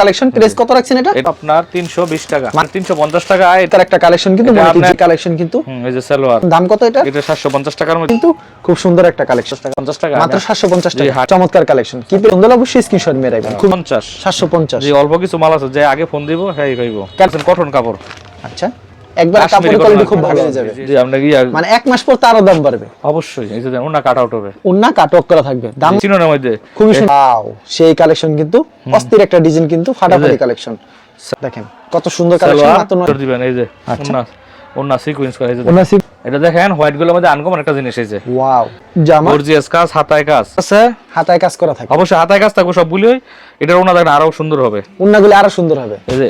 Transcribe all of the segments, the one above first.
Collection press কত রাখছেন এটা? এটা আপনার 320 টাকা। মানে 350 টাকা এটার একটা কালেকশন কিন্তু এটা কালেকশন কিন্তু। এই যে সালোয়ার। দাম কত এটা? এটা 750 টাকার মধ্যে। কিন্তু খুব সুন্দর একটা কালেকশন 50 টাকা মাত্র 750 টাকা। চমৎকার কালেকশন কি সুন্দর অবশ্যই স্ক্রিনশট মেরে রাখবেন। 50 750 জি অল্প কিছু মাল আছে যে আগে ফোন দিব হ্যাঁ কইব কটন কাপড়। একবার কাপড়ের কোয়ালিটি খুব ভালো হয়ে যাবে। জি কি মানে এক মাস পর তারও দাম বাড়বে। অবশ্যই এই যে ওনা কাট আউট হবে। উন্না কাটক করা থাকবে। দাম চিনোর মধ্যে। খুবই Wow, সেই কালেকশন কিন্তু অস্থির একটা ডিজাইন কিন্তু ফাটাফাটি কালেকশন দেখেন কত সুন্দর কালেকশন মাত্র দিবেন এই যে আচ্ছা। ওনা ওনা সিকোয়েন্স করে যে ওনা এটা দেখেন হোয়াইটগুলোর মধ্যে আনকমন একটা জিনিস যে। ওয়াও জামা। গর্জিয়াস কাজ হাতায় কাজ। আছে হাতায় কাজ করা থাকে। অবশ্যই হাতায় কাজ থাকবে সবগুলোই এটার ওনা দেখেন আরও সুন্দর হবে। উন্নাগুলো আরও সুন্দর হবে। এই যে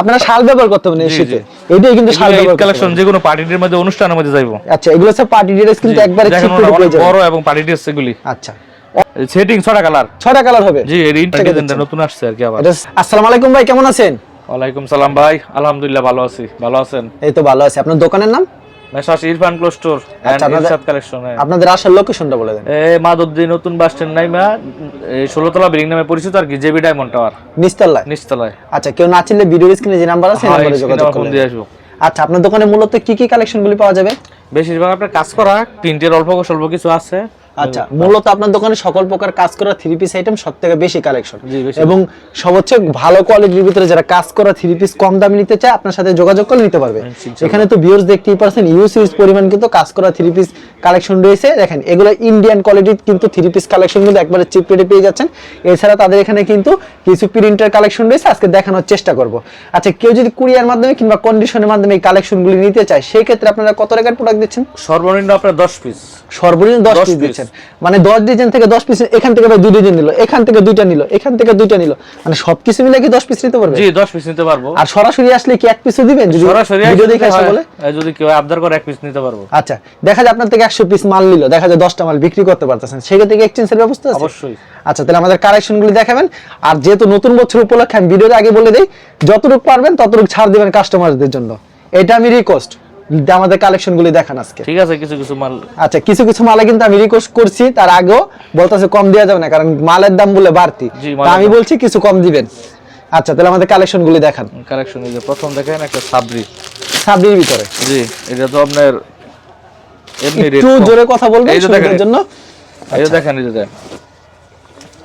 আপনারা শাল ব্যবহার করতে পারেন শীতে। এটাই কিন্তু শাল ব্যবহার কালেকশন যে কোনো পার্টির মধ্যে অনুষ্ঠানের মধ্যে যাইবো। আচ্ছা এগুলো সব পার্টি ড্রেস কিন্তু একবারে চিপ করে পেয়ে অনেক যাবেন। বড় এবং পার্টি ড্রেস এগুলি। আচ্ছা। সেটিং ছটা কালার কালার হবে। জি এর। নতুন আসছে আর কি আবার। আসসালামু আলাইকুম ভাই কেমন আছেন? ওয়ালাইকুম সালাম ভাই আলহামদুলিল্লাহ ভালো আছি। ভালো আছেন? এই তো ভালো আছি। আপনার দোকানের নাম? মেসাস ইরফান ক্লোজ স্টোর আচ্ছা, ইরশাদ কালেকশন আপনাদের আসার লোকেশনটা বলে দেন। এ নতুন বাস স্ট্যান্ড নাইমা ষোলোতলা বিল্ডিং নামে পরিচিত আর কি জেবি ডায়মন্ড টাওয়ার নিস্তলায়? নিস্তলায়। আচ্ছা কেউ না চিনলে ভিডিও স্ক্রিনে যে নাম্বার আছে হ্যাঁ, নাম্বারে যোগাযোগ করুন দিয়ে আসব। আচ্ছা আপনার দোকানে মূলত কি কি কালেকশনগুলি পাওয়া যাবে? বেশিরভাগ আপনার কাজ করা প্রিন্টের অল্প স্বল্প কিছু আছে। আচ্ছা মূলত আপনার দোকানে সকল প্রকার কাজ করা থ্রি পিস আইটেম সব থেকে বেশি। কালেকশন এবং ভালো কোয়ালিটির ভিতরে যারা কাজ করা থ্রি পিস কম দামে নিতে চায় আপনার সাথে যোগাযোগ করে নিতে পারবে। এখানে তো ভিউয়ার্স দেখতেই পারছেন ইউজ ইউজ পরিমাণ কিন্তু কাজ করা থ্রি পিস কালেকশন রয়েছে। দেখেন এগুলো ইন্ডিয়ান কোয়ালিটির কিন্তু থ্রি পিস কালেকশন কিন্তু একবারে চিপ রেটে পেয়ে যাচ্ছেন। এছাড়া তাদের এখানে কিন্তু কিছু প্রিন্টার কালেকশন রয়েছে আজকে দেখানোর চেষ্টা করব। আচ্ছা কেউ যদি কুরিয়ার মাধ্যমে কিংবা কন্ডিশনের মাধ্যমে এই কালেকশনগুলি নিতে চায় সেই ক্ষেত্রে আপনারা কত টাকার প্রোডাক্ট দিচ্ছেন? সর্বনিম্ন আপনার দশ পিস সর্বনিম্ন দশ 10 পিস piece। দিচ্ছেন মানে দশ ডিজাইন থেকে দশ পিস এখান থেকে ভাই দুই ডিজাইন নিল এখান থেকে দুইটা নিল এখান থেকে দুইটা নিল। মানে সবকিছু মিলে কি দশ পিস নিতে পারবে? জি দশ পিস নিতে পারব। আর সরাসরি আসলে কি এক পিসও দিবেন? যদি সরাসরি ভিডিও দেখে আসে বলে? যদি কেউ আবদার করে এক পিস নিতে পারব। আচ্ছা দেখা যায় আপনার থেকে একশো পিস মাল নিল দেখা যায় দশটা মাল বিক্রি করতে পারতেছেন। সেক্ষেত্রে কি এক্সচেঞ্জের ব্যবস্থা আছে? অবশ্যই। আচ্ছা তাহলে আমাদের কালেকশনগুলি দেখাবেন। আর যেহেতু নতুন বছর উপলক্ষে আমি ভিডিওর আগে বলে দিই যতটুকু পারবেন ততটুকু ছাড় দিবেন কাস্টমারদের জন্য। এটা আমি রিকোয়েস্ট আমাদের কালেকশনগুলি দেখান আজকে। ঠিক আছে কিছু কিছু মাল। আচ্ছা কিছু কিছু মালে কিন্তু আমি রিকোয়েস্ট করছি তার আগেও বলতেছে কম দেওয়া যাবে না কারণ মালের দাম বলে বাড়তি। আমি বলছি কিছু কম দিবেন। আচ্ছা তাহলে আমাদের কালেকশনগুলি দেখান। কালেকশন এই যে প্রথম দেখেন একটা সাবরি। সাবরির ভিতরে। জি এটা তো আপনার এমনি একটু জোরে কথা বলবেন এই জন্য। এই যে দেখেন এই যে দেখেন।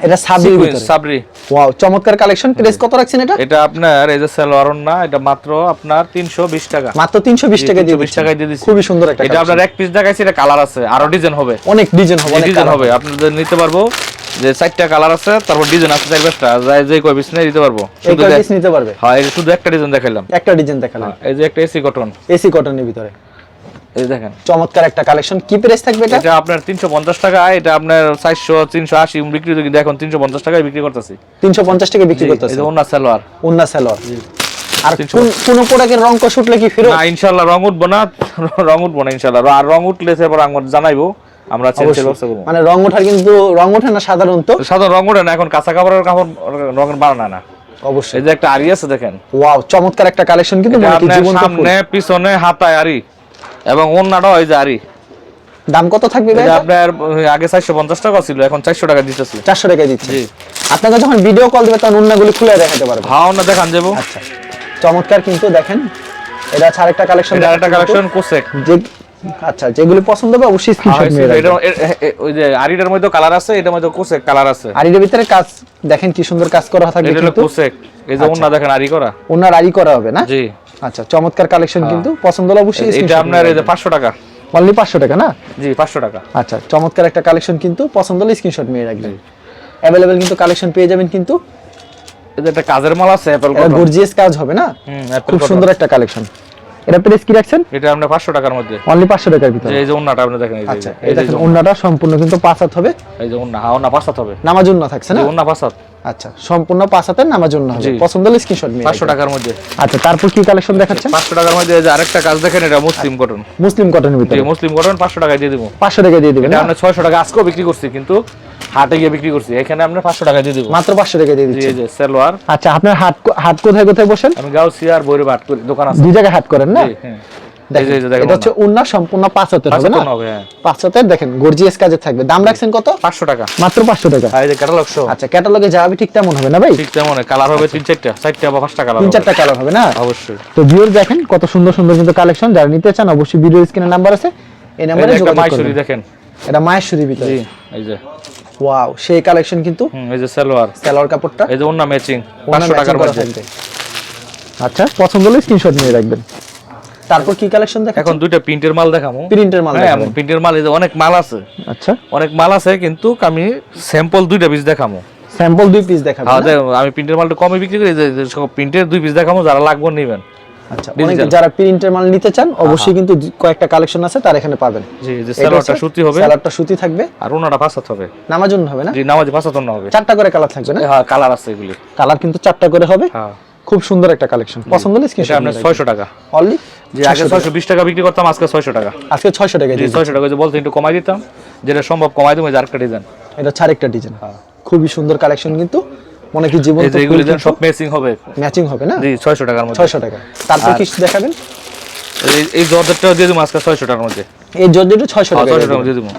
এটা ভিতরে। সাবরি। ওয়াও চমৎকার কালেকশন প্রাইস কত রাখছেন এটা? এটা আপনার এই যে সালোয়ার না এটা মাত্র আপনার 320 টাকা। মাত্র 320 টাকা দিয়ে 320 দিচ্ছেন। টাকায় দিয়ে দিচ্ছি খুবই সুন্দর একটা এটা আপনার এক পিস দেখাইছি এটা কালার আছে আরও ডিজাইন হবে। অনেক ডিজাইন হবে অনেক ডিজাইন হবে। আপনাদের নিতে পারব যে চারটা কালার আছে তারপর ডিজাইন আছে চার পাঁচটা। যাই যে কয় পিস নিয়ে দিতে পারব। শুধু নিতে পারবে? হ্যাঁ শুধু একটা ডিজাইন দেখাইলাম। একটা ডিজাইন দেখালাম এই যে একটা এসি কটন এসি কটনের ভিতরে। এই দেখেন। চমৎকার একটা কালেকশন কি প্রাইস থাকবে এটা? এটা আপনার 350 টাকা এটা আপনার 400 380 বিক্রি কিন্তু এখন 350 টাকায় বিক্রি করতেছি। 350 টাকা বিক্রি করতেছে। যে ওন্না সালোয়ার। উন্না সালোয়ার। আর কোন কোন প্রোডাক্টের রং কষ উঠলে কি ফেরত না ইনশাআল্লাহ রং উঠবো না রং উঠবো না ইনশাআল্লাহ। আর রং উঠলে সেবার আমার জানাইবো আমরা চেঞ্জের। ব্যবস্থা করব। মানে রং ওঠার কিন্তু রং ওঠে না সাধারণত? সাধারণ রং ওঠে না এখন কাঁচা কাপড়ের কাপড় রঙের বানানা না। অবশ্যই। এই যে একটা আরি আছে দেখেন। ওয়াও চমৎকার একটা কালেকশন কিন্তু এটা মনে। সামনে পিছনে হাতায় আরি এবং অন্যটাও এই যে আরি। দাম কত থাকবে ভাই আপনার আগে চারশো পঞ্চাশ টাকা ছিল এখন চারশো টাকা দিতেছি। চারশো টাকা দিচ্ছে জি। আপনাকে যখন ভিডিও কল দেবে তখন উন্নাগুলি খুলে দেখাতে পারবে হাও না দেখান যাব। আচ্ছা। চমৎকার কিন্তু দেখেন। এটা একটা কালেকশন এটা একটা কালেকশন কোসেক। যে আচ্ছা যেগুলি পছন্দ হবে অবশ্যই স্ক্রিনশট নিয়ে এটা রাখবেন। ওই যে আরিটার মধ্যে কালার আছে এটার মধ্যে কোসেক কালার আছে। আর এর ভিতরে কাজ দেখেন কি সুন্দর কাজ করা থাকবে এটা হলো কোসেক। এই যে অন্য দেখেন আরি করা। ওনার আরি করা হবে না? জি। আচ্ছা চমৎকার কালেকশন কিন্তু। পছন্দ হলে অবশ্যই এটা আপনার এই যে পাঁচশো টাকা। অনলি পাঁচশো টাকা না? জি পাঁচশো টাকা। আচ্ছা চমৎকার একটা কালেকশন কিন্তু। পছন্দ হলে স্ক্রিনশট নিয়ে রাখবেন। অ্যাভেলেবেল কিন্তু কালেকশন পেয়ে যাবেন কিন্তু। একটা কাজের মাল আছে অ্যাপেল এটা গর্জিয়াস কাজ হবে না? হুম খুব সুন্দর একটা কালেকশন এটা প্রাইস কি রাখছেন? এটা আপনার পাঁচশো টাকার মধ্যে। অনলি পাঁচশো টাকার ভিতরে। এই যে অন্যটা আপনি দেখেন এই যে- আচ্ছা এই দেখেন ওন্নাটা সম্পূর্ণ কিন্তু পাঁচ হাত হবে। এই যে অন্য হ্যাঁ অন্য পাঁচাত হবে। নামাজ উন্না থাকছে না? অন্য পাঁচাত আচ্ছা সম্পূর্ণ পাঁচ হাতের উন্না হবে। পছন্দ হলে স্ক্রিনশট নিয়ে পাঁচশো রাখবেন। টাকার মধ্যে। আচ্ছা তারপর কি কালেকশন দেখাচ্ছেন? পাঁচশো টাকার মধ্যে এই যে আরেকটা কাজ দেখেন এটা মুসলিম কটন মুসলিম কটনের ভিতরে। মুসলিম কটন পাঁচশো টাকায় দিয়ে দিব। পাঁচশো টাকা দিয়ে দিবেন আমরা ছয়শো টাকা আজকেও বিক্রি করছি কিন্তু হাটে গিয়ে বিক্রি করছি। এখানে আমরা পাঁচশো টাকা দিয়ে দিব। মাত্র পাঁচশো টাকা দিয়ে জি দিচ্ছেন। যে সেলোয়ার। আচ্ছা আপনার হাট হাট কোথায় কোথায় বসেন? আমি গাউসি আর বৈরে বাট করি দোকান আছে। দুই জায়গায় হাট করেন না? হ্যাঁ। দেখেন, এই যে দেখেন এটা হচ্ছে উন্না সম্পূর্ণ পাঁচ হাতের হবে না? পাঁচ হাতের দেখেন গর্জিয়াস কাজে থাকবে। দাম রাখছেন কত? পাঁচশো টাকা। মাত্র পাঁচশো টাকা। আর এই যে ক্যাটালগ শো আচ্ছা ক্যাটালগে যা ঠিক তেমন হবে না ভাই? ঠিক তেমন কালার হবে তিন চারটা চারটা বা পাঁচটা কালার তিন চারটা কালার হবে না? অবশ্যই। তো ভিউর দেখেন কত সুন্দর সুন্দর কিন্তু কালেকশন যারা নিতে চান অবশ্যই ভিডিও স্ক্রিনে নাম্বার আছে। এই নাম্বারে যোগাযোগ দেখেন। এটা মায়েশ্বরী ভিতরে। এই যে। ওয়াও সেই কালেকশন কিন্তু এই যে সালোয়ার। সালোয়ার কাপড়টা। এই যে ম্যাচিং টাকার মধ্যে আচ্ছা পছন্দ হলে স্ক্রিনশট নিয়ে রাখবেন। তারপর কি কালেকশন দেখেন এখন দুইটা প্রিন্টের মাল দেখামো। প্রিন্টের মাল হ্যাঁ। প্রিন্টের মাল অনেক মাল আছে। আচ্ছা। অনেক মাল আছে কিন্তু আমি স্যাম্পল দুইটা পিস দেখামো। স্যাম্পল দুই পিস দেখাবেন হ্যাঁ আমি প্রিন্টের মালটা কমে বিক্রি করি সব প্রিন্টের দুই পিস দেখামো যারা লাগবে নেবেন। আচ্ছা অনেকে যারা প্রিন্টের মাল নিতে চান অবশ্যই কিন্তু কয়েকটা কালেকশন আছে তার এখানে পাবেন। জি যে সালোয়ারটা সুতি হবে। সালোয়ারটা সুতি থাকবে। আর ওনাটা পাঁচাত হবে। নামার জন্য হবে না? জি নামাজি পাঁচাত হবে। চারটা করে কালার থাকবে না? হ্যাঁ কালার আছে এগুলি। কালার কিন্তু চারটা করে হবে। হ্যাঁ। খুব সুন্দর একটা কালেকশন পছন্দ হলে স্ক্রিনশট আপনার ছয়শো টাকা। অনলি যে আগে ছয়শো বিশ টাকা বিক্রি করতাম আজকে ছয়শো টাকা। আজকে 600 টাকা জি দিয়ে ছয়শো টাকা। যে বলতে একটু কমাই দিতাম যেটা সম্ভব কমাই দেবো আরেকটা ডিজাইন। এটা ছাড় একটা ডিজাইন। খুবই সুন্দর কালেকশন কিন্তু মনে কি জীবন এই যে এগুলি সব ম্যাচিং হবে। ম্যাচিং হবে না? জি ছয়শো টাকার মধ্যে। 600 টাকা। তারপর কি দেখাবেন? এই- দিয়ে দেবো আজকে ছয়শো টাকার মধ্যে। এই জর্জেটও 600 হ্যাঁ টাকা ছয়শো দিয়ে টাকা দিয়ে দেবো।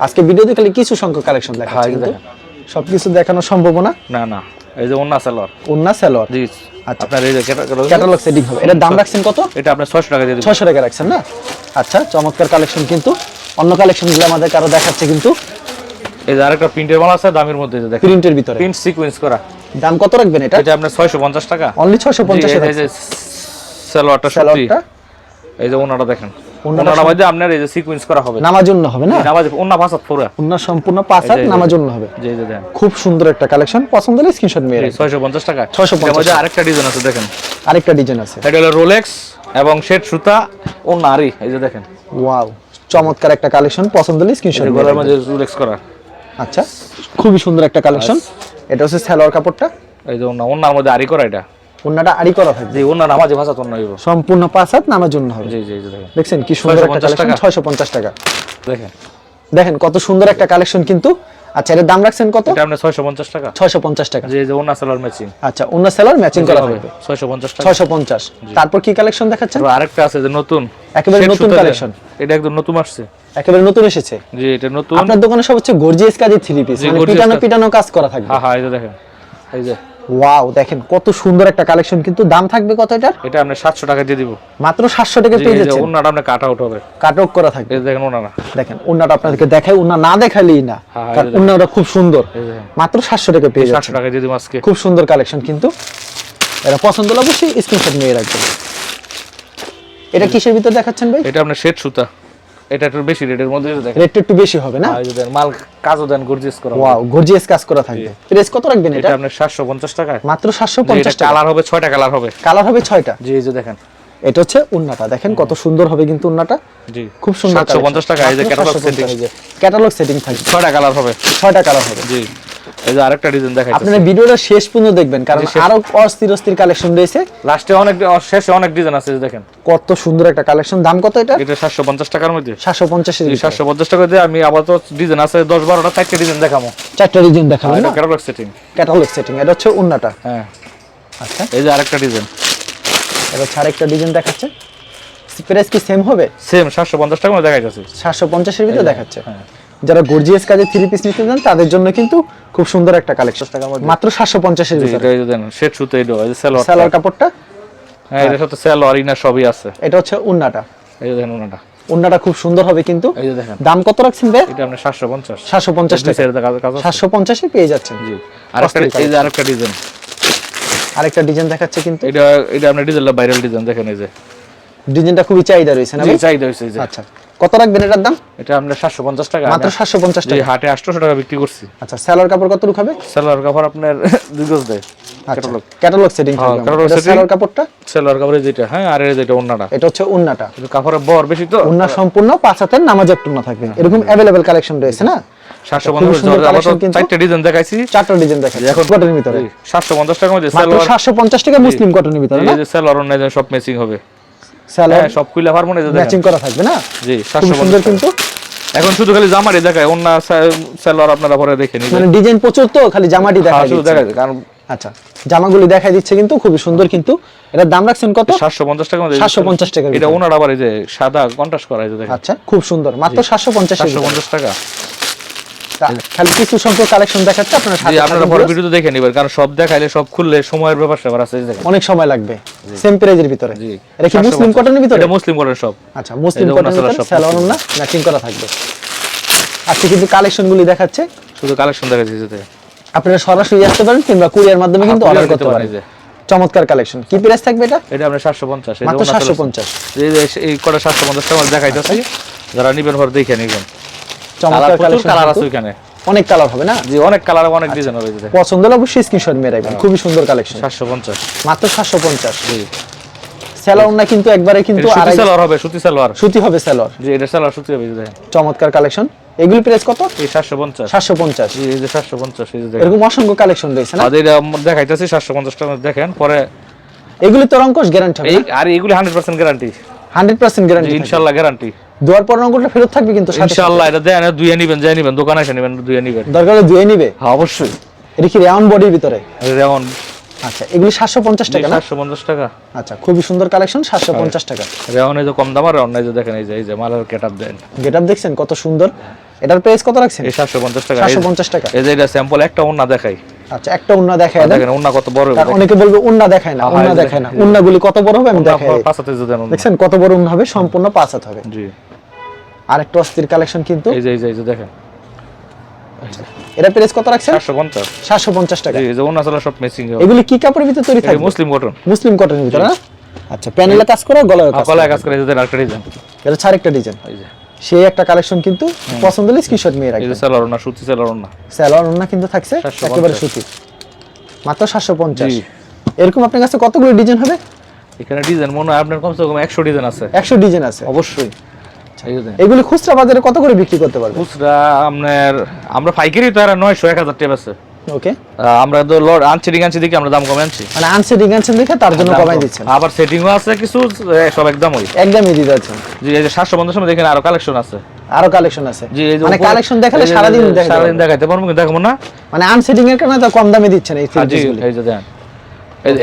আজকে ভিডিওতে খালি কিছু সংখ্যক কালেকশন হ্যাঁ, এই কিন্তু। সবকিছু দেখানো সম্ভব না? না না। এই যে অন্য সালোয়ার ওন্না সালোয়ার জি। আচ্ছা। আপনার এই যে ক্যাটালগ ক্যাটালগ সেটিং হবে। এটার দাম রাখছেন কত? এটা আপনার ছয়শো টাকা দিয়ে 600 টাকা রাখছেন না? আচ্ছা চমৎকার কালেকশন কিন্তু। অন্য কালেকশনগুলো আমাদের কারও দেখাচ্ছে কিন্তু। এই যে আরেকটা প্রিন্টের মাল আছে দামের মধ্যে দেখেন। প্রিন্টের ভিতরে। প্রিন্ট সিকোয়েন্স করা। দাম কত রাখবেন এটা? এটা আপনার ছয়শো পঞ্চাশ টাকা। অনলি 650 জি, এই যে সালোয়ারটা সালোয়ারটা এই যে ওনাটা দেখেন। ওনাটা ওনাটা মধ্যে আপনার এই যে সিকোয়েন্স করা হবে। জন্য হবে না? নামাজ ওনা পাঁচাত পুরো ওন্না সম্পূর্ণ জন্য হবে। জি জি দেখেন খুব সুন্দর একটা কালেকশন পছন্দ হলে স্ক্রিনশট মেরে টাকা। 650 এটার মধ্যে আরেকটা ডিজাইন আছে দেখেন। আরেকটা ডিজাইন আছে। এটা হলো রোলেক্স এবং শেড সুতা ও নারী এই যে দেখেন। ওয়াও চমৎকার একটা কালেকশন পছন্দ হলে স্ক্রিনশট এই গলার মধ্যে রোলেক্স করা। আচ্ছা খুবই সুন্দর একটা কালেকশন এটা হচ্ছে সালোয়ার কাপড়টা। এই যে ওনা ওনার মধ্যে আরি করা এটা। ওন্নাটা আড়ি করা থাকবে। জি ওনা নামাজে ভাষা তো সম্পূর্ণ পাঁচ হাত নামার জন্য হবে। জি জি জি দেখেন। দেখছেন কি সুন্দর একটা কালেকশন টাকা। ছয়শো পঞ্চাশ টাকা। দেখেন। দেখেন কত সুন্দর একটা কালেকশন কিন্তু। আচ্ছা এর দাম রাখছেন কত? এটা আপনার ছয়শো পঞ্চাশ টাকা। ছয়শো পঞ্চাশ টাকা। জি যে ওনা সালোয়ার ম্যাচিং আচ্ছা অন্য সেলার ম্যাচিং করা হবে থাকবে। ছয়শো পঞ্চাশ টাকা। ছয়শো পঞ্চাশ। তারপর কি কালেকশন দেখাচ্ছেন? আরেকটা আছে যে নতুন। একেবারে নতুন কালেকশন এটা একদম নতুন আসছে। একেবারে নতুন এসেছে। জি এটা নতুন। আপনার দোকানে সব হচ্ছে গর্জিয়াস কাজের থ্রি পিস মানে পিটানো কাজ। পিটানো কাজ করা থাকবে। হ্যাঁ হ্যাঁ যে দেখেন। এই যে। ওয়াও দেখেন কত সুন্দর একটা কালেকশন কিন্তু দাম থাকবে কত এটার? এটা আপনি সাতশো টাকা দিয়ে দিব। মাত্র সাতশো টাকা পেয়ে যাচ্ছেন। ওনাটা আপনি কাট আউট হবে কাটক করা থাকবে। এই দেখেন ওনারা দেখেন ওনাটা আপনাদেরকে দেখাই ওনা না দেখালেই না। হ্যাঁ, কারণ ওনাটা খুব সুন্দর। মাত্র সাতশো টাকা পেয়ে যাচ্ছেন। টাকা দিয়ে দিব আজকে। খুব সুন্দর কালেকশন কিন্তু। এটা পছন্দ হলে অবশ্যই স্ক্রিনশট নিয়ে রাখবেন। এটা কিসের ভিতর দেখাচ্ছেন ভাই? এটা আপনার শেড সুতা। এটা একটু বেশি রেটের মধ্যে দেখেন। রেট একটু বেশি হবে না? মাল কাজও দেন গর্জিয়াস করা ওয়াও গর্জিয়াস কাজ করা থাকবে। প্রাইস কত রাখবেন এটা? এটা আপনার সাতশো পঞ্চাশ টাকা। মাত্র সাতশো এটা পঞ্চাশ টাকা। কালার হবে 6টা কালার হবে। কালার হবে 6টা জি এই যে দেখেন। এটা হচ্ছে উন্নাটা। দেখেন কত সুন্দর হবে কিন্তু উন্নাটা। জি। খুব সুন্দর সাতশো পঞ্চাশ টাকা এই যে ক্যাটালগ সেটিং ক্যাটালগ সেটিং থাকবে। ছয়টা কালার হবে। ছয়টা কালার হবে। জি। এই যে আরেকটা ডিজাইন দেখাই আপনারা ভিডিওটা শেষ পর্যন্ত দেখবেন কারণ আরও অস্থির অস্থির কালেকশন রয়েছে। লাস্টে অনেক শেষে অনেক ডিজাইন আছে দেখেন। কত সুন্দর একটা কালেকশন দাম কত এটা? এটা সাতশো পঞ্চাশ টাকার মধ্যে। সাতশো পঞ্চাশের এই টাকা দিয়ে আমি আপাতত ডিজাইন আছে দশ বারোটা চারটে ডিজাইন দেখাবো। চারটা ডিজাইন দেখাবেন এটা ক্যাটালগ সেটিং ক্যাটালগ সেটিং এটা হচ্ছে উন্নাটা। হ্যাঁ। আচ্ছা। এই যে আরেকটা ডিজাইন এবার ছাড় একটা ডিজাইন দেখাচ্ছে। প্রাইস কি সেম হবে? সেম সাতশো পঞ্চাশ টাকা মধ্যে দেখা যাচ্ছে সাতশো পঞ্চাশের ভিতরে দেখাচ্ছে। হ্যাঁ। যারা গর্জিয়াস কাজে থ্রি পিস নিতে চান তাদের জন্য কিন্তু খুব সুন্দর একটা কালেকশন মাত্র সাতশো পঞ্চাশের ভিতরে। সুতো সালোয়ার কাপড়টা? হ্যাঁ সাথে সালোয়ার ইনার সবই আছে। এটা হচ্ছে উন্নাটা। এই যে দেখেন ওনাটা উন্নাটা খুব সুন্দর হবে কিন্তু। এই যে দেখেন। দাম কত রাখছেন ভাই এটা পঞ্চাশ। সাতশো পঞ্চাশ টাকা। কাজ আছে। সাতশো পঞ্চাশে পেয়ে যাচ্ছেন। জি। আরেকটা অস্থির এই যে আরেকটা ডিজাইন আরেকটা ডিজাইন দেখাচ্ছে কিন্তু। এটা এটা আপনার ডিজাইনটা ভাইরাল ডিজাইন দেখেন এই যে। ডিজাইনটা খুবই চাহিদা রয়েছে না? চাহিদা যে আচ্ছা কত রাখবেন এটার দাম? এটা সাতশো পঞ্চাশ টাকা মাত্র আমি- সাতশো পঞ্চাশ জি টাকা। হাটে আটশোশো টাকা বিক্রি করছি। আচ্ছা স্যালোয়ার কাপড় কত রুখ হবে? সালোয়ার কাপড় আপনার দুই গজ দেয়। আচ্ছা ক্যাটালগ। ক্যাটালগ সেটিং হ্যাঁ, catalog কাপড়টা? সালোয়ার কাপড়ের যেটা হ্যাঁ আর এই যেটা ওন্নাটা। এটা হচ্ছে কাপড়ের বর বেশি তো। সম্পূর্ণ পাঁচ হাতের নামাজ টুনা থাকবে। এরকম অ্যাভেলেবেল কালেকশন রয়েছে না? সাতশো খুবই পঞ্চাশ সুন্দর collection কিন্তু। চারটে ডিজাইন দেখাইছি। চারটা ডিজাইন এখন- কটনের ভিতরে। মধ্যে পঞ্চাশ টাকা মুসলিম কটনের ভিতরে না? এই অন্য সব ম্যাচিং হবে। স্যালোয়ার হ্যাঁ সব খুলে পারব না এই যে দেখেন। ম্যাচিং করা থাকবে না? জি সুন্দর কিন্তু। এখন শুধু খালি জামারি দেখায় অন্য সালোয়ার আপনারা পরে দেখে নিবেন। মানে ডিজাইন প্রচুর তো খালি জামাটি দেখা হ্যাঁ, শুধু কারণ আচ্ছা জামাগুলি দেখাই দিচ্ছে কিন্তু খুবই সুন্দর কিন্তু। এটার দাম রাখছেন কত? সাতশো পঞ্চাশ টাকা মধ্যে। 750 টাকার এটা। ওনার আবার এই যে সাদা কন্ট্রাস্ট করা এই যে আচ্ছা খুব সুন্দর মাত্র সাতশো পঞ্চাশ সাতশো পঞ্চাশ টাকা। খালি কিছু সংখ্যক কালেকশন দেখাচ্ছে আপনারা আপনারা পরে। ভিডিও দেখে নিবেন কারণ সব দেখাইলে সব খুললে সময়ের ব্যাপার স্যাপার আছে অনেক সময় লাগবে সেম প্রাইজের ভিতরে। এটা কি মুসলিম কটনের ভিতরে? এটা মুসলিম কটন সব। আচ্ছা মুসলিম কটনের ভিতরে না ম্যাচিং করা থাকবে। আজকে কিন্তু কালেকশন গুলি দেখাচ্ছে। শুধু কালেকশন দেখা যাচ্ছে আপনারা সরাসরি আসতে পারেন কিংবা কুরিয়ার মাধ্যমে কিন্তু হ্যাঁ, অর্ডার করতে পারেন। চমৎকার কালেকশন কি প্রাইস থাকবে এটা? এটা সাতশো পঞ্চাশ মাত্র সাতশো পঞ্চাশ। এই এই কটা সাতশো পঞ্চাশ টাকা দেখাইতেছি যারা নিবেন ঘর দেখে নিবেন। চমৎকার কালার আছে অনেক কালার হবে না? জি অনেক কালার অনেক ডিজাইন হবে পছন্দ হলে অবশ্যই স্ক্রিনশট মেরে রাখবেন। খুবই সুন্দর কালেকশন সাতশো পঞ্চাশ। মাত্র সাতশো পঞ্চাশ। জি। স্যালোয়ার না কিন্তু একবারে কিন্তু আড়াই সালোয়ার হবে সুতি সালোয়ার সুতি হবে স্যালোয়ার জি এটা সালোয়ার সুতি হবে দেখেন। চমৎকার কালেকশন এগুলি প্রাইস কত? এই সাতশো পঞ্চাশ। সাতশো পঞ্চাশ। জি এই যে সাতশো পঞ্চাশ এই যে দেখেন। এরকম অসংখ্য কালেকশন রয়েছে না? এটা দেখাইতেছি সাতশো পঞ্চাশ টাকা দেখেন পরে এগুলি তো রঙ্কশ গ্যারান্টি হবে আর এগুলি hundred percent guarantee hundred percent guarantee ইনশাল্লাহ গ্যারান্টি পর ফেরত থাকবে কিন্তু সাথে। এটা দেন দুইয়ে নিবেন যাই নিবেন দোকানে এসে নিবেন দুইয়ে নিবেন। দরকার হলে নিবে? হ্যাঁ অবশ্যই। এটা কি রেওয়ান বডির ভিতরে? রেওয়ান আচ্ছা এগুলি সাতশো পঞ্চাশ টাকা না? সাতশো পঞ্চাশ টাকা। আচ্ছা খুবই সুন্দর কালেকশন সাতশো পঞ্চাশ টাকা। রেওয়ান এই যে কম দাম আর রেওয়ান এই যে দেখেন এই যে এই যে মালের কেটাপ দেন। গেট আপ দেখছেন কত সুন্দর? এটার প্রাইস কত রাখছেন? এই সাতশো পঞ্চাশ টাকা। এই সাতশো যে- পঞ্চাশ টাকা। এই যে এটা স্যাম্পল একটা ওন্না দেখাই। আচ্ছা একটা উন্না দেখায় দেখেন ওন্না কত বড় হবে অনেকে বলবে উন্না দেখায় না হ্যাঁ, উন্না দেখায় না। দেখেন। উন্নাগুলি কত বড় হবে আমি দেখাই। পাঁচাতে যে দেন ওন্না। দেখছেন কত বড় উন্না হবে? সম্পূর্ণ পাঁচ হাত হবে। জি। আরেকটা অস্থির কালেকশন কিন্তু এই যে এই যে দেখেন। এটা প্রাইস কত রাখছেন? সাতশো পঞ্চাশ। সাতশো পঞ্চাশ টাকা। এই যে ওন্না চলা সব মেসিং এগুলি কি কাপড়ের ভিতরে তৈরি থাকবে? মুসলিম কটন মুসলিম কটনের ভিতরে না? আচ্ছা প্যানেলে কাজ করা গলায় কাজ কলায় কাজ করে এই যে আরেকটা ডিজাইন এটা ছাড় একটা ডিজাইন এই যে। সেই একটা কালেকশন কিন্তু পছন্দ হলে স্ক্রিনশট নিয়ে রাখবেন যে সেলার ওন্না সুতি সেলার ওন্না স্যালোয়ার ওন্না কিন্তু থাকছে একেবারে সুতি। মাত্র সাতশো পঞ্চাশ। জি। এরকম আপনার কাছে কতগুলো ডিজাইন হবে? এখানে ডিজাইন মনে হয় আপনার কমসে কম একশো ডিজাইন আছে। একশো ডিজাইন আছে। অবশ্যই। দেখেন। এগুলি খুচরা বাজারে কত করে বিক্রি করতে পারবে খুচরা আপনার আমরা পাইকারি তো আর নয়শো এক হাজার টাকা আছে। ওকে আমরা তো লড আনছি ডিং আনছি দেখি আমরা দাম কমে আনছি। মানে আনসেটিং আনছেন দেখে তার জন্য কমাই দিচ্ছেন। আবার সেটিংও আছে কিছু সব একদম ওই একদমই দিয়ে যাচ্ছেন। জি এই যে সাতশো পঞ্চাশ সময় দেখেন আরও কালেকশন আছে। আরও কালেকশন আছে। জি মানে কালেকশন দেখালে এই যে- সারাদিন দেখা সারাদিন যাবে। দেখাইতে পারব কিন্তু দেখাবো না। মানে আনসেটিং এর কারণে তো কম দামে দিচ্ছেন এই জি এই যে দেখেন।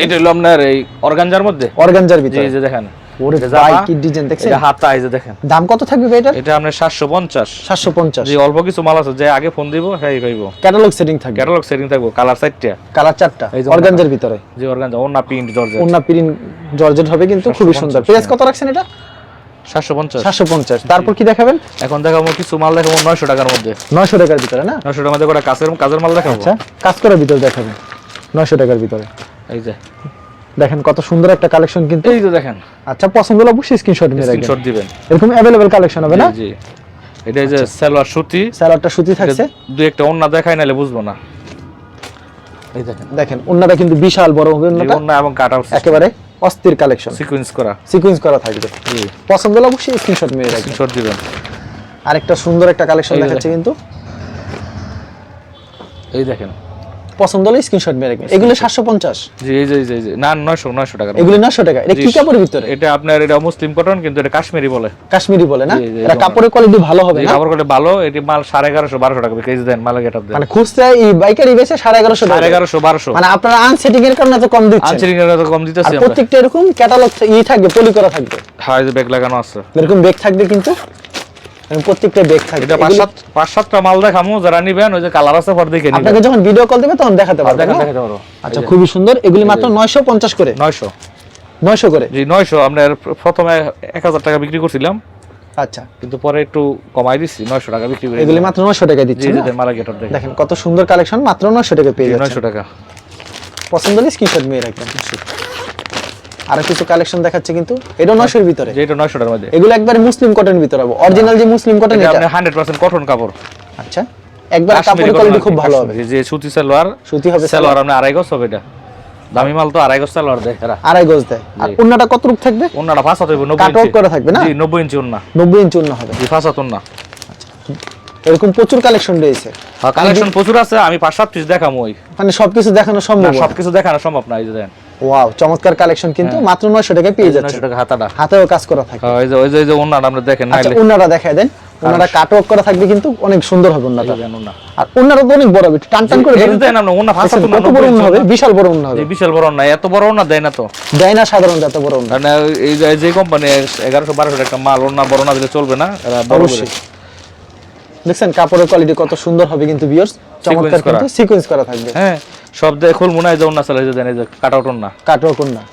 এটা হলো আপনার এই অর্গানজার মধ্যে? অর্গানজার জি ভিতরে এই যে দেখেন। ওরে ভাই কি ডিজাইন দেখছেন এটা হাতা এই দেখেন। দাম কত থাকবে ভাই এটা আপনার সাতশো পঞ্চাশ। সাতশো পঞ্চাশ। জি অল্প কিছু মাল আছে যে আগে ফোন দিব হ্যাঁ পাইব ক্যাটালগ সেটিং থাকবে। ক্যাটালগ সেটিং থাকব কালার সাইডটা কালার চারটা অর্গানজার ভিতরে। জি অর্গানজা ওনা প্রিন্ট জর্জেট। ওন্না প্রিন্ট জর্জেট হবে কিন্তু খুবই সুন্দর। 750 প্রাইস কত রাখছেন এটা? সাতশো পঞ্চাশ। সাতশো পঞ্চাশ। তারপর কি দেখাবেন? এখন দেখাবো কিছু মাল দেখাবো নয়শো টাকার মধ্যে। নয়শো টাকার ভিতরে না? নয়শো টাকার মধ্যে কাছের কাজের মাল দেখাবো? আচ্ছা কাজ করার ভিতরে দেখাবেন। নয়শো টাকার ভিতরে। এই যে। দেখেন কত সুন্দর একটা কালেকশন কিন্তু। এই যে দেখেন। আচ্ছা পছন্দ হলে অবশ্যই স্ক্রিনশট নিয়ে রাখবেন। স্ক্রিনশট দিবেন। এরকম অ্যাভেলেবেল কালেকশন হবে না? জি, এটা এই যে সালোয়ার সুতি। স্যালাডটা সুতি থাকছে। দুই একটা অন্য দেখাই নালে বুঝব না। এই দেখেন দেখেন ওন্নাটা কিন্তু বিশাল বড় হবে ওন্নাটা অন্য এবং কাট আউট একেবারে অস্থির কালেকশন সিকোয়েন্স করা। সিকোয়েন্স করা থাকবে। জি। পছন্দ হলে অবশ্যই স্ক্রিনশট নিয়ে রাখবেন। স্ক্রিনশট দিবেন। আরেকটা সুন্দর একটা কালেকশন দেখাচ্ছে কিন্তু। এই দেখেন। পছন্দ হলে স্ক্রিনশট নিয়ে রাখবেন। এগুলো সাতশো পঞ্চাশ। জি এই যে এই যে, না নয়শো নয়শো টাকার এগুলো নশো টাকা। এটা কি কাপড়ের ভিতরে? এটা আপনার এটা মুসলিম কটন কিন্তু এটা কাশ্মীরি বলে। কাশ্মীরি বলে না? জি, জি, এটা কাপড়ের কোয়ালিটি ভালো হবে না? কাপড় করে ভালো। এটি মাল সাড়ে এগারোশো বারোশো টাকা কেজি দেন মালের গেট দেন। মানে খুচরা এই বাইকারি বেচে সাড়ে এগারোশো সাড়ে টাকা। এগারোশো বারোশো। মানে আপনারা আনসেটিং এর কারণে তো কম দিচ্ছেন। আনসারিং এর তো কম দিতেছি আমরা। প্রত্যেকটা এরকম ক্যাটালগ ই থাকবে পলি করা থাকবে। হ্যাঁ যে ব্যাগ লাগানো আছে। এরকম বেগ থাকবে কিন্তু? প্রত্যেকটা বেগ থাকবে। এটা পাঁচ সাত পাঁচ সাতটা মাল দেখামো যারা নিবেন ওই যে কালার আছে পর দেখে নিবেন। আপনাকে যখন ভিডিও কল দেবে তখন দেখাতে পারবেন দেখাতে পারো আচ্ছা খুবই সুন্দর। এগুলি মাত্র নয়শো পঞ্চাশ করে। নয়শো। নয়শো করে? জি নয়শো। আপনার প্রথমে এক হাজার টাকা বিক্রি করছিলাম। আচ্ছা। কিন্তু পরে একটু কমাই দিচ্ছি নয়শো টাকা বিক্রি করে এগুলি মাত্র টাকা দিচ্ছে জি মালা গেটর দেখেন। কত সুন্দর কালেকশন মাত্র নয়শো টাকা পেয়ে যাচ্ছে নয়শো টাকা। পছন্দ হলে স্ক্রিনশট নিয়ে রাখবেন। আরও কিছু কালেকশন দেখাচ্ছে কিন্তু। এটা নয়শোর ভিতরে। যে এটা নয়শো টাকার মধ্যে। এগুলো একবার মুসলিম কটন ভিতরে হবে। অরিজিনাল যে মুসলিম কটন এটা হান্ড্রেড পার্সেন্ট কটন কাপড়। আচ্ছা। একবার কাপড়ের কোয়ালিটি খুব ভালো হবে। যে সুতি সালোয়ার সুতি হবে সালোয়ার আপনার আড়াই গজ হবে এটা। দামি মাল তো আড়াই গজ সালোয়ার দেয় এরা। আড়াই গজ দেয়। আর। উন্নাটা কত রূপ থাকবে? ওনাটা ফাঁসা হইব নব্বই Cut out ইঞ্চি। করা থাকবে না? জি নব্বই ইঞ্চি ওনা নব্বই ইঞ্চি উন্না হবে। জি ফাঁসা তো না এরকম প্রচুর কালেকশন রয়েছে। কালেকশন প্রচুর আছে আমি পাঁচ সাত পিস ওই। মানে সবকিছু দেখানো সম্ভব সবকিছু দেখানো সম্ভব না এই যে ওয়াও চমৎকার কালেকশন কিন্তু মাত্র নয়শো টাকায় পেয়ে যাচ্ছে নয়শো টাকা হাতাটা। হাতেও কাজ করা থাকে। হ্যাঁ, ওই যে ওই যে ওই যে আমরা দেখেন আচ্ছা দেখায় দেন। ওনারা কাট ওয়ার্ক করা থাকবে কিন্তু অনেক সুন্দর হবে ওনাটা আর ওনারা তো অনেক বড় হবে টান টান করে দেন না ওনা ফাঁসা তো কত বড় ওনা হবে? বিশাল বড় ওনা হবে। বিশাল বড় না এত বড় না দেয় না তো। দেয় না সাধারণত এত বড় ওনা এই যে কোম্পানি এগারোশো বারোশো একটা মাল ওনা বড় না দিলে চলবে না বড় দেখছেন কাপড়ের কোয়ালিটি কত সুন্দর হবে কিন্তু ভিউয়ার্স চমৎকার কিন্তু সিকোয়েন্স করা থাকবে। হ্যাঁ সব দেখে খুল মনে হয় যে ওনা চালাই দেন এই যে কাট আউট না কাট ওয়ার্ক ওনা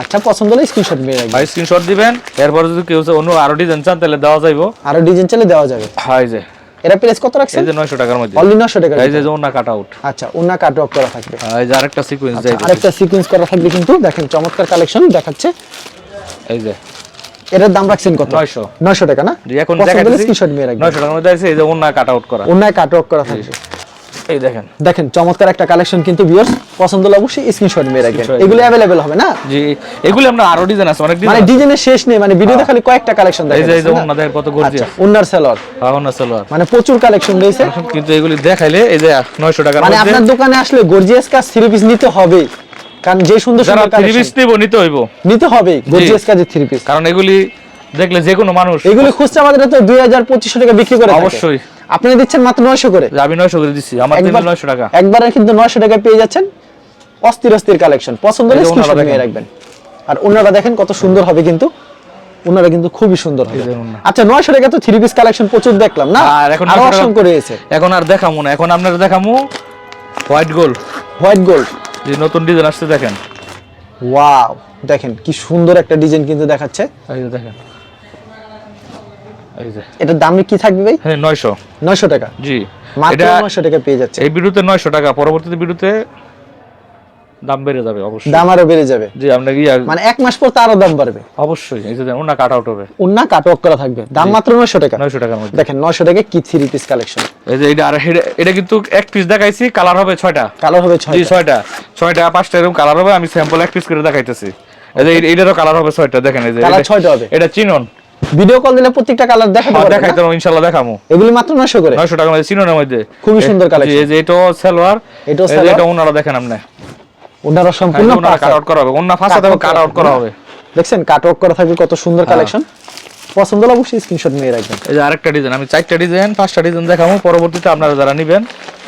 আচ্ছা পছন্দ হলে স্ক্রিনশট নিয়ে রাখবেন। ভাই স্ক্রিনশট দিবেন এরপর যদি কেউ অন্য আরও ডিজাইন চান তাহলে দেওয়া যাইবো। আরও ডিজাইন চাইলে দেওয়া যাবে। হাই যে। এরা প্রাইস কত রাখছেন? এই যে নয়শো টাকার মধ্যে। অনলি 900 টাকা এই যে যে ওনা কাট আউট আচ্ছা ওনা কাট ওয়ার্ক করা থাকবে। এই যে আরেকটা সিকোয়েন্স যাই আরেকটা সিকোয়েন্স করা থাকবে কিন্তু। দেখেন চমৎকার কালেকশন দেখাচ্ছে। এই যে। এটার দাম রাখছেন কত 900 900 টাকা না জি এখন পছন্দ দেখা হলে স্ক্রিনশট নিয়ে রাখবেন নয়শো টাকার মধ্যে আছে এই যে ওনা কাট আউট করা ওনায় কাট ওয়ার্ক করা থাকবে এই দেখেন দেখেন চমৎকার একটা কালেকশন কিন্তু ভিউয়ার্স পছন্দ হলে অবশ্যই স্ক্রিনশট নিয়ে রাখবেন Screenshot এগুলো अवेलेबल হবে না জি এগুলি আমরা আরো ডিজাইন আছে অনেক মানে ডিজাইন ডিজাইনের শেষ নেই মানে ভিডিওতে খালি কয়েকটা কালেকশন এই দেখা যে এই যে যাচ্ছে না? ওনা দেখেন কত আচ্ছা গর্জিয়াস উন্নার সেলর হ্যাঁ ওনা সালোয়ার মানে প্রচুর কালেকশন রয়েছে কিন্তু এগুলি দেখাইলে এই যে নয়শো টাকার মানে মধ্যে আপনার দোকানে আসলে গর্জিয়াস কাজ থ্রি পিস নিতে হবে কারণ যে সুন্দর সুন্দর থ্রি পিস নিব নিতে হইব। নিতে হবে গর্জিয়াস কাজের থ্রি পিস কারণ এগুলি দেখলে যে কোনো মানুষ এগুলি খুচরা বাজারে তো দুই হাজার পঁচিশশো টাকা বিক্রি করে অবশ্যই। আপনি দিচ্ছেন মাত্র নয়শো করে। যে আমি নয়শো করে দিচ্ছি আমার তিন একবার- নয়শো টাকা। একবারে কিন্তু নয়শো টাকা পেয়ে যাচ্ছেন অস্থির অস্থির কালেকশন। পছন্দ হলে স্ক্রিনশট নিয়ে রাখবেন। আর ওনারা দেখেন কত সুন্দর হবে কিন্তু। ওনারা কিন্তু খুবই সুন্দর হবে। আচ্ছা নয়শো টাকা তো থ্রি পিস কালেকশন প্রচুর দেখলাম না? আর এখন আরও 900 অসংখ্য রয়েছে। এখন আর দেখামু না এখন আপনারা দেখামু হোয়াইট গোল্ড। White gold. যে নতুন ডিজাইন আসছে দেখেন। ওয়াও দেখেন কি সুন্দর একটা ডিজাইন কিন্তু দেখাচ্ছে। এই যে দেখেন। এই যে। এটার দাম কি থাকবে ভাই? হ্যাঁ 900 900 টাকা। জি। মাত্র এটা নয়শো টাকা পেয়ে যাচ্ছে। এই ভিডিওতে 900 টাকা পরবর্তীতে বিরুতে দাম বেড়ে যাবে অবশ্যই। দাম আরও বেড়ে যাবে। জি গিয়ে মানে এক মাস পর তো আরও দাম বাড়বে। অবশ্যই এই যে ওনা কাট আউট হবে উন্না কাটওয়ার্ক করা থাকবে। দাম মাত্র নয়শো টাকা। নয়শো টাকার মধ্যে। দেখেন নয়শো টাকা কি থ্রি পিস কালেকশন এই যে এটা আর এটা- এটা কিন্তু এক পিস দেখাইছি কালার হবে ছয়টা। কালার হবে জি ছয়টা। ছয়টা পাঁচটা এরকম কালার হবে আমি স্যাম্পল এক পিস করে দেখাইতেছি। এই যে এটারও কালার হবে ছয়টা দেখেন এই যে কালার এটা- ছয়টা হবে। এটা চিনন। ভিডিও কল দিলে প্রত্যেকটা কালার দেখাতে হ্যাঁ, পারবে দেখাই তো ইনশাল্লাহ দেখামু। এগুলি মাত্র নয়শো করে। নয়শো টাকার মধ্যে চিননের মধ্যে। খুবই সুন্দর কালেকশন এই যে এটাও সালোয়ার। যে সালোয়ার। এটা ওনারা দেখেন আপনি। ওনারা সম্পূর্ণ কাট আউট করা হবে। ওনা ফাঁসা দেবো কাট আউট করা হবে। দেখছেন কাটওয়ার্ক করা থাকবে কত সুন্দর হ্যাঁ। কালেকশন পছন্দ হলে অবশ্যই স্ক্রিনশট নিয়ে রাখবেন। এই যে আরেকটা ডিজাইন আমি চারটা ডিজাইন পাঁচটা ডিজাইন দেখাবো। পরবর্তীতে আপনারা যারা নেবেন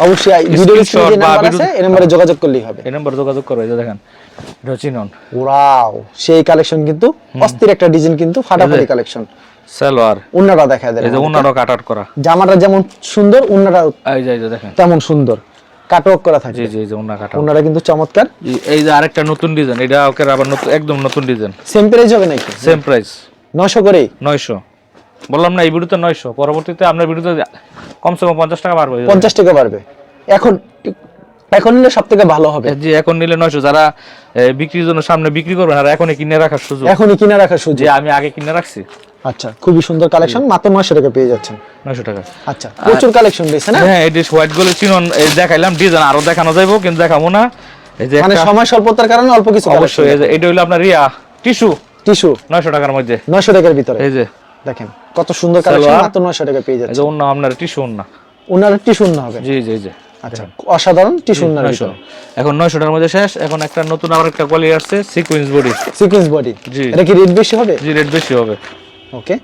অবশ্যই ভিডিও স্ক্রিনে নাম্বার আছে এই নম্বরে যোগাযোগ করলেই হবে। এই নম্বর যোগাযোগ করো এই যে দেখেন এটা চিনন ওয়াও সেই কালেকশন কিন্তু অস্থির একটা ডিজাইন কিন্তু ফাটাফাটি কালেকশন সালোয়ার। উন্নাটা দেখা দেয় এই যে ওনারও কাট আউট করা। জামাটা যেমন সুন্দর উন্নাটা এই যে দেখেন। তেমন সুন্দর। কাটওয়ার্ক করা থাকে জি জি যে ওনা কাট কিন্তু চমৎকার। এই যে আরেকটা নতুন ডিজাইন এটা ওকে আবার নতুন একদম নতুন ডিজাইন সেম প্রাইস হবে নাকি? সেম প্রাইস নশো করেই? নয়শো। বললাম না এই ভিডিওতে নয়শো। পরবর্তীতে আপনার ভিডিওতে কমসে কম পঞ্চাশ টাকা বাড়বে। পঞ্চাশ টাকা বাড়বে। এখন এখন নিলে সব থেকে ভালো হবে। জি এখন নিলে নয়শো। যারা বিক্রির জন্য সামনে বিক্রি করবে আর এখনই কিনে রাখার সুযোগ। এখনই কিনে রাখার সুযোগ। আমি আগে কিনে রাখছি। আচ্ছা খুবই সুন্দর কালেকশন মাত্র নয়শো টাকা পেয়ে যাচ্ছেন। নয়শো টাকা। আচ্ছা প্রচুর কালেকশন রয়েছে না? হ্যাঁ এটি হোয়াইট গোলে চিনন এই দেখাইলাম ডিজাইন আরও দেখানো যাইবো কিন্তু দেখাবো না। এই যে মানে সময় স্বল্পতার কারণে অল্প কিছু অবশ্যই এটা হইল আপনার রিয়া টিস্যু টিস্যু নয়শো টাকার মধ্যে। নয়শো টাকার ভিতরে। এই যে। দেখেন কত সুন্দর কালেকশন মাত্র নয়শো টাকা পেয়ে এই যাচ্ছে যে অন্য আপনার টিস্যু অন্য ওনার টিস্যু না হবে। জি জি জি। আচ্ছা অসাধারণ টিস্যু না এখন নয়শোটার মধ্যে শেষ। এখন একটা নতুন আবার একটা কোয়ালিটি আসছে সিকুয়েন্স বডি সিকোয়েন্স বডি জি। এটা কি রেট বেশি হবে? জি রেট বেশি হবে। ওকে?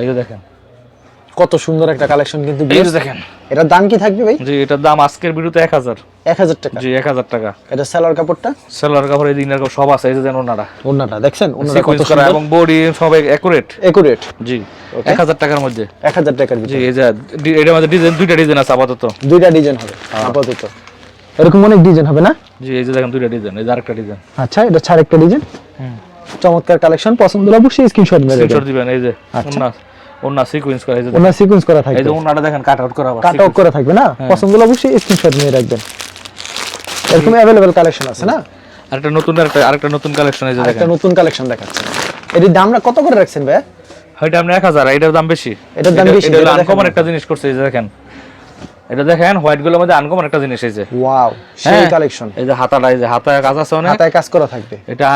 এই দেখেন কত সুন্দর একটা কালেকশন কিন্তু দেখেন এটার দাম কি থাকবে ভাই? জি এটার দাম আজকের বিরুদ্ধে এক হাজার। টাকা। জি এক হাজার টাকা। এটা সালোয়ার কাপড়টা? সেলার কাপড় এই দিনের সব আছে এই যে দেন ওনারা। ওনাটা দেখছেন? কত সুন্দর। এবং বডি সব একুরেট একুরেট জি এক হাজার টাকার মধ্যে। এক হাজার টাকার জি এই যে এটার মধ্যে ডিজাইন দুইটা ডিজাইন আছে আপাতত। দুইটা ডিজাইন হবে হ্যাঁ। আপাতত। এরকম অনেক ডিজাইন হবে না? জি এই যে দেখেন দুইটা ডিজাইন এই যে আরেকটা ডিজাইন আচ্ছা এটা ছাড় একটা ডিজাইন চমৎকার কালেকশন পছন্দ হলে অবশ্যই স্ক্রিনশট মেরে স্ক্রিনশট দিবেন এই যে আচ্ছা। ওনা ওনা সিকুয়েন্স করা এই যে। ওনার সিকোয়েন্স করা থাকবে। এই যে ওনাটা দেখেন কাট আউট করা কাট আউট করা থাকবে না? হ্যাঁ। পছন্দ হলে অবশ্যই স্ক্রিনশট নিয়ে রাখবেন। এরকম অ্যাভেলেবেল কালেকশন আছে না? আরেকটা নতুন আরেকটা আরেকটা নতুন কালেকশন এই যে একটা দেখেন। নতুন কালেকশন দেখাচ্ছে। এটির দামটা কত করে রাখছেন ভাই আপনি এক হাজার এটার দাম বেশি। এটার দাম বেশি, এটা আনকমন একটা জিনিস করছে এই যে দেখেন। এটা দেখেন হোয়াইটগুলোর মধ্যে আনকমন একটা জিনিস এই যে। ওয়াও সেই হ্যাঁ, কালেকশন এই যে হাতাটা এই যে হাতায় কাজ আছে অনেক। হাতায় কাজ করা থাকবে। এটা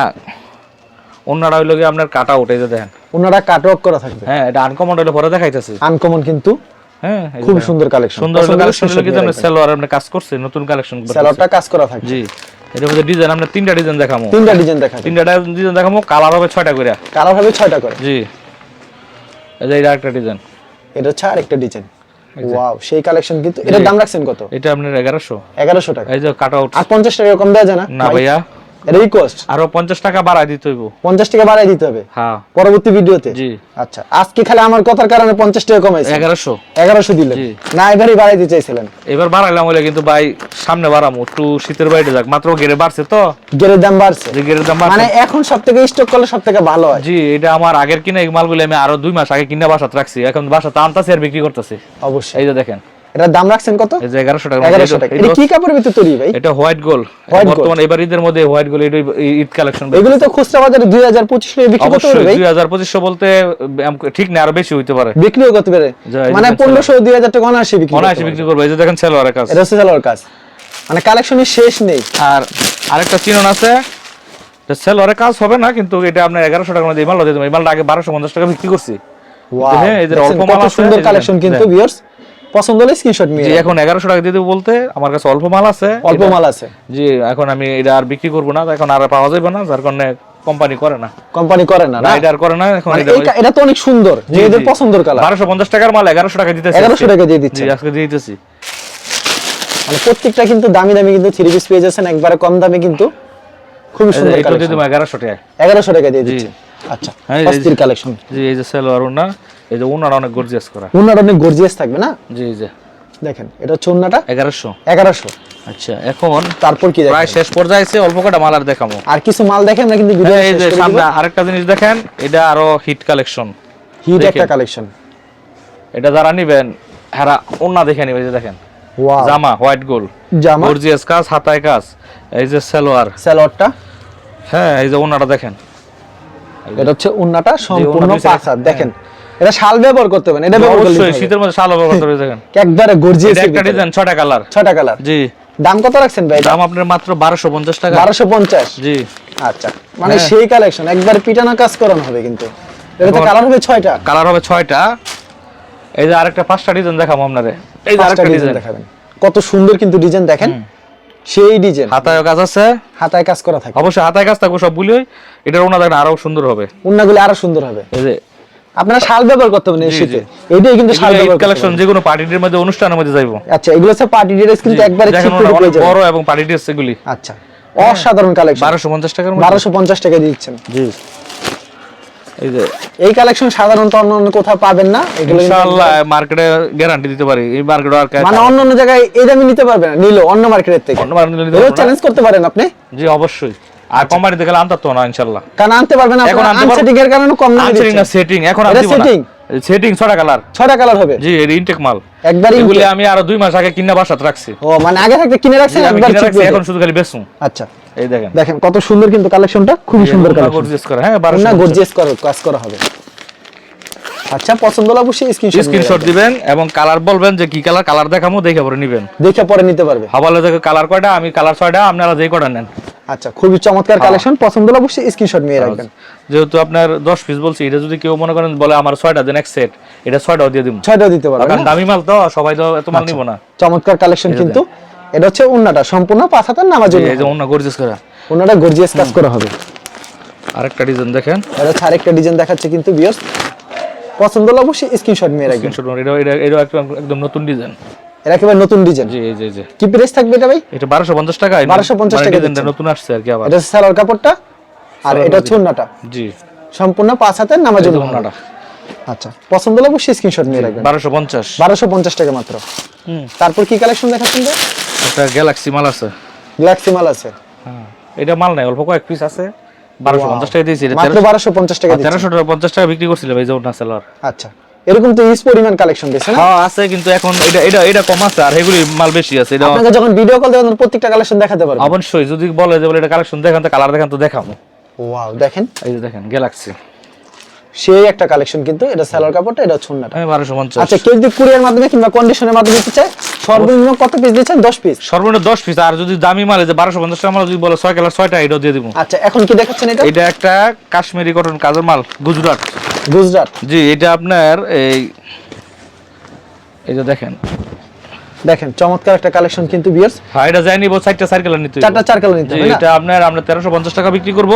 অন্যরা হইল গিয়ে আপনার কাট এই যে দেখেন। ওনারা কাট ওয়ার্ক করা থাকবে। হ্যাঁ এটা আনকমন হইলে পরে দেখাইতেছে। আনকমন কিন্তু হ্যাঁ খুব সুন্দর কালেকশন সুন্দর কালেকশন হলো কি আপনি সেলোয়ার আপনি কাজ করছে নতুন কালেকশন স্যালোডটা কাজ করা থাকবে। জি এটার মধ্যে ডিজাইন আমরা তিনটা ডিজাইন দেখামো। তিনটা ডিজাইন দেখাবে। তিনটা ডিজাইন দেখামো কালার হবে ছয়টা করে কালার হবে ছয়টা করে। জি। এই যে এটা একটা ডিজাইন এটা হচ্ছে আরেকটা ডিজাইন ওয়াও সেই কালেকশন কিন্তু এটার দাম রাখছেন কত? এটা আপনার এগারোশো। এগারোশো টাকা। এই যে কাট আউট আর পঞ্চাশ টাকা কম দেওয়া যায় না? না ভাইয়া। এটা রিকোয়েস্ট আরও পঞ্চাশ টাকা বাড়াই দিতে হইব। পঞ্চাশ টাকা বাড়াই দিতে হবে? হ্যাঁ। পরবর্তী ভিডিওতে? জি। আচ্ছা আজকে খালি আমার কথার কারণে পঞ্চাশ টাকা কমাইছে দিলেন। না এবারই বাড়াইতে চাইছিলেন। এবার বাড়াইলাম বলে কিন্তু ভাই সামনে বাড়ামো একটু শীতের বাইরে যাক। মাত্র গেড়ে বাড়ছে তো? গেরের দাম বাড়ছে। যে দাম মানে এখন সব থেকে স্টক করলে সব থেকে ভালো হয়। জি এটা আমার আগের কিনা এই মালগুলো আমি আরও দুই মাস আগে কিনা বাসাতে রাখছি। এখন বাসাতে আনতাছি আর বিক্রি করতেছি। অবশ্যই। এই যে দেখেন। এটার দাম রাখছেন কত? এই যে এগারোশো টাকা। টাকা। এটা কি কাপড়ের ভিতরে তৈরি ভাই? এটা হোয়াইট gold। বর্তমানে এবার ঈদের মধ্যে হোয়াইট এটা ঈদ কালেকশন এগুলো তো খুচরা বাজারে টাকা বিক্রি করতে পারবে ভাই। বলতে ঠিক না আরও বেশি হইতে পারে। বিক্রিও করতে পারে। মানে টাকা অনায়াসে বিক্রি অনায়াসে বিক্রি করব এই যে দেখেন সেলোয়ারের কাজ। এটা হচ্ছে সালোয়ার কাজ। মানে কালেকশনের শেষ নেই। আর আরেকটা চিনন আছে সেলোয়ারের কাজ হবে না কিন্তু এটা আপনার এগারোশো টাকার মধ্যে এই মালটা দিয়ে এই মালটা আগে বারোশো পঞ্চাশ টাকা বিক্রি করছি। Wow, দেখেন, এই যে দেখছেন অল্প মাল সুন্দর কালেকশন কিন্তু। ভিউয়ার্স পছন্দ হলে স্ক্রিনশট নিয়ে এখন এগারোশো টাকা দিয়ে বলতে আমার কাছে অল্প মাল আছে। অল্প মাল আছে। জি এখন আমি এটা আর বিক্রি করব না এখন আর পাওয়া যাবে না যার কারণে কোম্পানি করে না। কোম্পানি করে না না? এটা করে না এখন মানে এটা তো অনেক সুন্দর নিজেদের পছন্দের কালার। বারোশো পঞ্চাশ টাকার মাল টাকা দিতেছি 1100 টাকা দিয়ে জি দিচ্ছেন। আজকে দিয়ে দিতেছি। মানে প্রত্যেকটা কিন্তু দামি দামি কিন্তু থ্রি পিস পেয়ে যাচ্ছেন একবারে কম দামে কিন্তু খুবই সুন্দর এটা দিয়ে কালেকশন দেবো এগারোশো টাকা এগারোশো টাকা দিয়ে দিচ্ছে। আচ্ছা হ্যাঁ, অস্থির কালেকশন জি এই যে সেলোয়ার ওনা এই যে ওনার অনেক গর্জিয়াস করা। উন্নার অনেক গর্জিয়াস থাকবে না? জি জি। দেখেন এটা হচ্ছে উন্নাটা এগারোশো। এগারোশো। আচ্ছা এখন তারপর কি প্রায় শেষ পর্যায়ে এসে অল্প কটা মাল আর দেখাবো। আর কিছু মাল দেখেন না কিন্তু ভিডিও হ্যাঁ, এই যে সামনে আরেকটা জিনিস দেখেন এটা আরও হিট কালেকশন হিট একটা কালেকশন এটা যারা নিবেন হেরা ওনা দেখে নিবে যে দেখেন। জামা হোয়াইট গোল জামা? গর্জিয়াস কাজ হাতায় কাজ। এই যে সালোয়ার। স্যালোয়ারটা হ্যাঁ এই যে ওনাটা দেখেন। এটা হচ্ছে উন্নাটা সম্পূর্ণ পাঁচ দেখেন এটা শাল ব্যবহার করতে পারেন এটা ব্যবহার শীতের মধ্যে শাল ব্যবহার করতে দেখেন। একবারে গর্জিয়াস একটা ডিজাইন ছটা কালার ছটা কালার জি। দাম কত রাখছেন ভাই দাম আপনার মাত্র বারোশো পঞ্চাশ টাকা। বারোশো পঞ্চাশ? জি। আচ্ছা মানে হ্যাঁ। সেই কালেকশন একবার পিটানো কাজ করানো হবে কিন্তু। এটা তো কালার হবে কালার হবে এই যে আরেকটা পাঁচটা ডিজাইন দেখাবো আপনারে এই যে আরেকটা ডিজাইন দেখাবেন। কত সুন্দর কিন্তু ডিজাইন দেখেন। সেই ডিজাইন হাতায় কাজ আছে। হাতায় কাজ করা থাকে। অবশ্যই হাতায় কাজ থাকবে সব বুলিও এটার ওনা দেখেন আরও সুন্দর হবে। উন্নাগুলো আরও সুন্দর হবে। এই যে আপনারা শাল ব্যবহার করতে পারেন এই শীতে। এটাই কিন্তু শাল ব্যবহার কালেকশন। যে কোনো পার্টির মধ্যে অনুষ্ঠানের মধ্যে যাইবো। আচ্ছা এগুলো হচ্ছে পার্টি ড্রেস কিন্তু একবারে চিপ পেয়ে অনেক বড় এবং পার্টি ড্রেস এগুলি। আচ্ছা অসাধারণ কালেকশন বারোশো পঞ্চাশ টাকার মধ্যে। বারোশো পঞ্চাশ টাকা দিচ্ছেন। জি। এই যে এই কালেকশন সাধারণত অন্য অন্য কোথাও পাবেন না। এগুলো ইনশাআল্লাহ মার্কেটে গ্যারান্টি দিতে পারি। এই মার্কেট আর কে- মানে অন্য অন্য জায়গায় এই দামে নিতে পারবে না। নিলো অন্য মার্কেটের থেকে। অন্য না। চ্যালেঞ্জ করতে পারেন আপনি। জি অবশ্যই। আর আনতে তো না ইনশাআল্লাহ। কারণ আনতে পারবেন না এখন আনসেটিং এর কারণে কম আনসেটিং না সেটিং এখন আনতে না? সেটিং ছটা কালার। কালার হবে। জি এর ইনটেক মাল। একবার এগুলি আমি আরও দুই মাস আগে কিনা বাসাত রাখছি। ও মানে আগে থাকতে কিনে রাখছেন একবার রাখছি এখন শুধু খালি বেচুম আচ্ছা। এই দেখেন। দেখেন কত সুন্দর কিন্তু কালেকশনটা সুন্দর কালেকশন গর্জিয়াস করে হ্যাঁ না গর্জিয়াস করা কাজ করা হবে। আচ্ছা পছন্দ হলে অবশ্যই স্ক্রিনশট স্ক্রিনশট দিবেন এবং কালার বলবেন যে কি কালার কালার দেখামো দেখে পরে নিবেন। দেখে পরে নিতে পারবে। হাবালে থেকে কালার কয়টা আমি কালার ছয়টা আপনারা যেই কটা নেন। আচ্ছা খুবই চমৎকার হ্যাঁ। কালেকশন পছন্দ হলে অবশ্যই স্ক্রিনশট নিয়ে রাখবেন। যেহেতু আপনার দশ পিস বলছি এটা যদি কেউ মনে করেন বলে আমার ছয়টা দেন এক সেট এটা ছয়টাও দিয়ে দিব। ছয়টাও দিতে পারবেন কারণ দামি মাল তো সবাই তো এত আচ্ছা। মাল নিব না। চমৎকার কালেকশন কিন্তু। এটা হচ্ছে উন্নাটা সম্পূর্ণ পাঁচ হাতের নামার জন্য এই যে গর্জিয়াস করে। উন্নাটা গর্জিয়াস কাজ করা হবে। আরেকটা ডিজাইন দেখেন। এটা আরেকটা ডিজাইন দেখাচ্ছে কিন্তু বিয়স পছন্দ হলে অবশ্যই স্ক্রিনশট নিয়ে রাখবেন। স্ক্রিনশট এটা এটা একদম নতুন ডিজাইন একেবারে নতুন ডিজাইন জি এই যে কি প্রাইস থাকবে এটা ভাই? এটা বারোশো পঞ্চাশ টাকা 1250 টাকা ডিজাইনটা নতুন আসছে আর কি আবার। এটা সালোয়ার কাপড়টা আর এটা জি। সম্পূর্ণ পাঁচ হাতের ওনাটা আচ্ছা পছন্দ হলে অবশ্যই স্ক্রিনশট নিয়ে রাখবেন। বারোশো পঞ্চাশ। বারোশো পঞ্চাশ টাকা মাত্র। হুম। তারপর কি কালেকশন দেখাচ্ছেন যে একটা গ্যালাক্সি মাল আছে। গ্লাক্সি মাল আছে। হ্যাঁ এটা মাল নাই অল্প কয়েক পিস আছে। বারোশো পঞ্চাশ টাকা দিয়েছি মাত্র বারোশো পঞ্চাশ টাকা দিচ্ছেন। তেরোশো টাকা পঞ্চাশ টাকা বিক্রি করছিল ওটা সেলার আচ্ছা। এরকম তো ইস পরিমাণ কালেকশন দিয়েছে না হ্যাঁ আছে কিন্তু এখন এটা এটা এটা কম আছে আর এগুলি মাল বেশি আছে। এটা আপনাকে যখন ভিডিও কল দেবেন প্রত্যেকটা কালেকশন দেখাতে পারবেন। অবশ্যই যদি বলে যে বলে এটা কালেকশন দেখান তো কালার দেখান তো দেখাবো। ওয়াও দেখেন। এই যে দেখেন গ্যালাক্সি সেই একটা কালেকশন কিন্তু এটা সালোয়ার কাপড়টা এটা বারোশো পঞ্চাশ। আচ্ছা কেউ যদি কুরিয়ার মাধ্যমে কিংবা কন্ডিশনের মাধ্যমে নিতে চায় সর্বনিম্ন কত পিস দিচ্ছেন দশ পিস সর্বনিম্ন দশ পিস আর যদি দামি মাল যে বারোশো পঞ্চাশ টাকা মাল যদি বলে ছয় কালার ছয়টা এটাও দিয়ে দিব। আচ্ছা এখন কি দেখাচ্ছেন এটা? এটা একটা কাশ্মীরি কটন কাজের মাল গুজরাট। গুজরাট। জি এটা আপনার এই এই যে দেখেন। দেখেন চমৎকার একটা কালেকশন কিন্তু বিয়ার্স হ্যাঁ এটা যাই নিবো চারটা চার কালার নিতে। চারটা চার কালার নিতে এটা আপনার আমরা তেরোশো পঞ্চাশ টাকা বিক্রি করব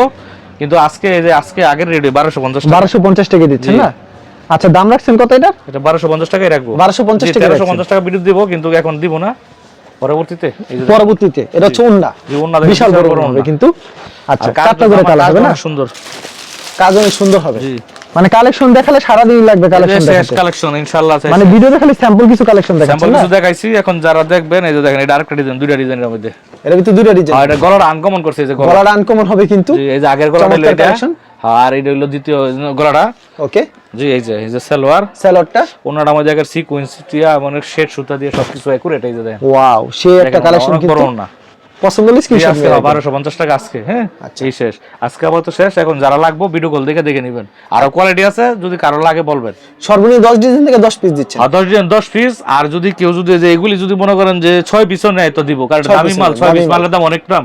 কিন্তু আজকে এই যে আজকে আগের রেটে বারোশো পঞ্চাশ টাকা। বারোশো পঞ্চাশ টাকা দিচ্ছেন না? আচ্ছা দাম রাখছেন কত এটা? এটা বারোশো পঞ্চাশ টাকাই রাখব। 1250 টাকা তেরোশো রাখছেন। পঞ্চাশ টাকা বিদ্যুৎ দিব কিন্তু এখন দিব না। পরবর্তীতে পরবর্তীতে এটা হচ্ছে উন্না। জি, ওড়না দেখেন, বিশাল বিশাল বড় বড় হবে কিন্তু। আচ্ছা আর করে আমার হবে না? সুন্দর। কাজ অনেক সুন্দর হবে। জি। মানে কালেকশন দেখালে সারাদিন লাগবে কালেকশন শেষ কালেকশন ইনশাআল্লাহ মানে ভিডিও দেখালে স্যাম্পল কিছু কালেকশন স্যাম্পল কিছু দেখাইছি এখন যারা দেখবেন এই যে দেখেন এটা আরেকটা ডিজাইন দুইটা ডিজাইনের মধ্যে। এটা কিন্তু দুইটা ডিজাইন আর এটা গলাটা আনকমন করছে এই যে গলা। আনকমন হবে কিন্তু। এই যে আগের গলাটা এটা। আর এটা হলো দ্বিতীয় গলাটা। ওকে। জি এই যে এই যে সালোয়ার। স্যালোডটা ওনার আমাদের জায়গার সিকোয়েন্স টিয়া মানে শেড সুতা দিয়ে সবকিছু একুরেট এই যে দেখেন। ওয়াও সে একটা কালেকশন কিন্তু না পছন্দ হলে স্ক্রিনশট আজকে বারোশো পঞ্চাশ টাকা আজকে হ্যাঁ? আচ্ছা। এই শেষ। আজকে আবার তো শেষ। এখন যারা লাগবে ভিডিও কল দেখে দেখে নেবেন। আরও কোয়ালিটি আছে যদি কারও লাগে বলবেন। সর্বনিম্ন 10 ডিজাইন থেকে 10 পিস দিচ্ছেন আর দশ ডিজাইন দশ পিস আর যদি কেউ যদি যে এগুলি যদি মনে করেন যে ছয় পিসও নেয় তো দিব। কারণ দামি মাল নেয়, ছয় পিস মাল। মালের দাম অনেক দাম